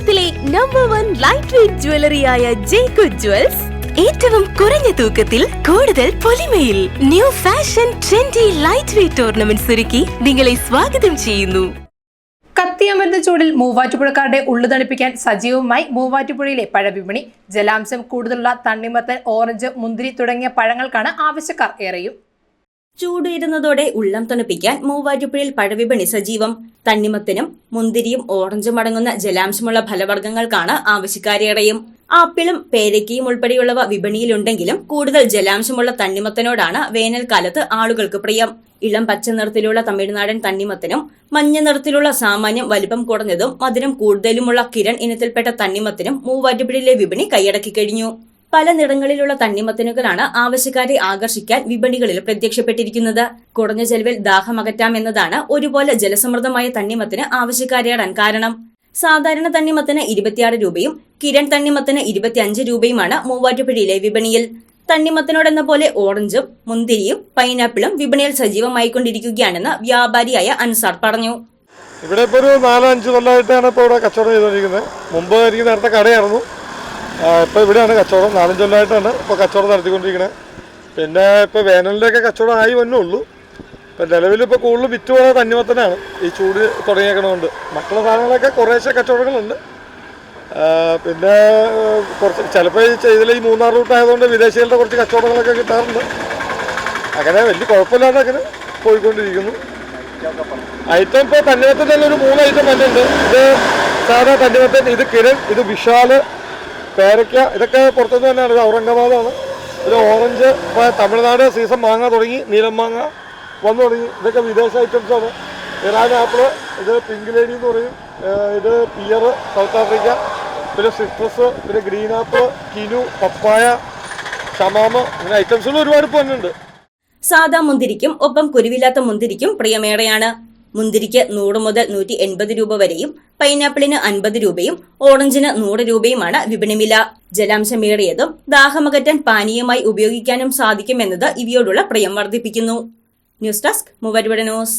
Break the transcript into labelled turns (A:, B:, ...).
A: കേരളത്തിലെ number one light weight ജ്വല്ലറിയായ ജേക്കു ജ്വൽസ് ഏറ്റവും കുറഞ്ഞ തൂക്കത്തിൽ കൂടുതൽ പൊലിമയിൽ new fashion trendy light weight ornaments ഒരുക്കി നിങ്ങളെ സ്വാഗതം ചെയ്യുന്നു.
B: കത്തിയമരുന്ന ചൂടിൽ മൂവാറ്റുപുഴക്കാരുടെ ഉള്ളു തണുപ്പിക്കാൻ സജീവമായി മൂവാറ്റുപുഴയിലെ പഴവിപണി ജലാംശം കൂടുതലുള്ള തണ്ണിമത്തൻ ഓറഞ്ച് മുന്തിരി തുടങ്ങിയ പഴങ്ങൾക്കാണ് ആവശ്യക്കാർ ഏറെയും.
C: ചൂടുയരുന്നതോടെ ഉള്ളം തണുപ്പിക്കാൻ മൂവാറ്റുപുഴയിൽ പഴവിപണി സജീവം. തണ്ണിമത്തനും മുന്തിരിയും ഓറഞ്ചും അടങ്ങുന്ന ജലാംശമുള്ള ഫലവർഗങ്ങൾക്കാണ് ആവശ്യക്കാരേറെയും ആപ്പിളും പേരയ്ക്കയും ഉൾപ്പെടെയുള്ളവ വിപണിയിലുണ്ടെങ്കിലും കൂടുതൽ ജലാംശമുള്ള തണ്ണിമത്തനോടാണ് വേനൽക്കാലത്ത് ആളുകൾക്ക് പ്രിയം. ഇളം പച്ച നിറത്തിലുള്ള തമിഴ്നാടൻ തണ്ണിമത്തനും മഞ്ഞ നിറത്തിലുള്ള സാമാന്യം വലിപ്പം കുറഞ്ഞതും മധുരം കൂടുതലുമുള്ള കിരൺ ഇനത്തിൽപ്പെട്ട തണ്ണിമത്തനും മൂവാറ്റുപുഴയിലെ വിപണി കൈയടക്കി കഴിഞ്ഞു. പല നിറങ്ങളിലുള്ള തണ്ണിമത്തനുകളാണ് ആവശ്യക്കാരെ ആകർഷിക്കാൻ വിപണികളിൽ പ്രത്യക്ഷപ്പെട്ടിരിക്കുന്നത്. കുറഞ്ഞ ചെലവിൽ ദാഹമകറ്റാം എന്നതാണ് ഒരുപോലെ ജലസമൃദ്ധമായ തണ്ണിമത്തിന് ആവശ്യക്കാരേടാൻ കാരണം. സാധാരണ തണ്ണിമത്തിന് ഇരുപത്തിയാറ് രൂപയും കിരൺ തണ്ണിമത്തിന് ഇരുപത്തിയഞ്ച് രൂപയുമാണ് മൂവാറ്റുപുഴയിലെ വിപണിയിൽ. തണ്ണിമത്തനോടെന്ന പോലെ ഓറഞ്ചും മുന്തിരിയും പൈനാപ്പിളും വിപണിയിൽ സജീവമായിക്കൊണ്ടിരിക്കുകയാണെന്ന് വ്യാപാരിയായ അൻസാർ പറഞ്ഞു.
D: ഇവിടെ ഇപ്പോൾ ഒരു നാലഞ്ച് കൊല്ലമായിട്ടാണ് ഇപ്പോൾ ഇവിടെ കച്ചവടം ചെയ്തുകൊണ്ടിരിക്കുന്നത്. മുമ്പ് എനിക്ക് നേരത്തെ കടയായിരുന്നു. ഇപ്പോൾ ഇവിടെയാണ് കച്ചവടം. നാലഞ്ച് ചൊല്ലായിട്ടാണ് ഇപ്പോൾ കച്ചവടം നടത്തിക്കൊണ്ടിരിക്കുന്നത് പിന്നെ ഇപ്പോൾ വേനലിന്റെയൊക്കെ കച്ചവടം ആയി വന്നുള്ളൂ ഇപ്പം നിലവിലിപ്പോൾ കൂടുതൽ വിറ്റ് പോകുന്നത് തന്നിമത്തനാണ് ഈ ചൂട് തുടങ്ങിയേക്കണതുകൊണ്ട് മറ്റുള്ള സാധനങ്ങളൊക്കെ കുറേശ്ശെ കച്ചവടങ്ങളുണ്ട്. പിന്നെ കുറച്ച് ചിലപ്പോൾ ഇതിൽ ഈ മൂന്നാർ റൂട്ട് ആയതുകൊണ്ട് വിദേശികളുടെ കുറച്ച് കച്ചവടങ്ങളൊക്കെ കിട്ടാറുണ്ട്. അങ്ങനെ വലിയ കുഴപ്പമില്ലാതെ അങ്ങനെ പോയിക്കൊണ്ടിരിക്കുന്നു. ഐറ്റം ഇപ്പോൾ തന്നിമത്തൻ തന്നെ ഒരു മൂന്ന് ഐറ്റം തന്നെ ഉണ്ട് ഇത് സാധാ തന്നിമത്തൻ ഇത് കിരൺ ഇത് വിശാൽ പേരയ്ക്ക ഇതൊക്കെ പുറത്തുനിന്ന് തന്നെയാണ്. ഇത് ഔറംഗാബാദാണ്. ഇത് ഓറഞ്ച് ഇപ്പോൾ തമിഴ്നാട് സീസൺ മാങ്ങ തുടങ്ങി നീലം മാങ്ങ വന്നു തുടങ്ങി. ഇതൊക്കെ വിദേശ ഐറ്റംസാണ് ഇറാൻ ആപ്പിൾ ഇത് പിങ്ക് ലേഡി എന്ന് പറയും. ഇത് പിയർ സൗത്ത് ആഫ്രിക്ക. പിന്നെ സിട്രസ് പിന്നെ ഗ്രീൻ ആപ്പിൾ കിനു പപ്പായ ഷമാമ ഇങ്ങനെ ഐറ്റംസുകൾ ഒരുപാട് ഇപ്പോൾ
C: സാധാ മുന്തിരിക്കും ഒപ്പം കുരുവില്ലാത്ത മുന്തിരിക്കും പ്രിയമേറെയാണ് മുന്തിരിക്ക് നൂറ് മുതൽ നൂറ്റി എൺപത് രൂപ വരെയും പൈനാപ്പിളിന് അൻപത് രൂപയും ഓറഞ്ചിന് നൂറ് രൂപയുമാണ് വിപണിവില. ജലാംശമേറിയതും ദാഹമകറ്റാൻ പാനീയമായി ഉപയോഗിക്കാനും സാധിക്കുമെന്നത് ഇവയോടുള്ള പ്രിയം വർദ്ധിപ്പിക്കുന്നു. ന്യൂസ് ഡെസ്ക് മൂവരുവിടെ ന്യൂസ്.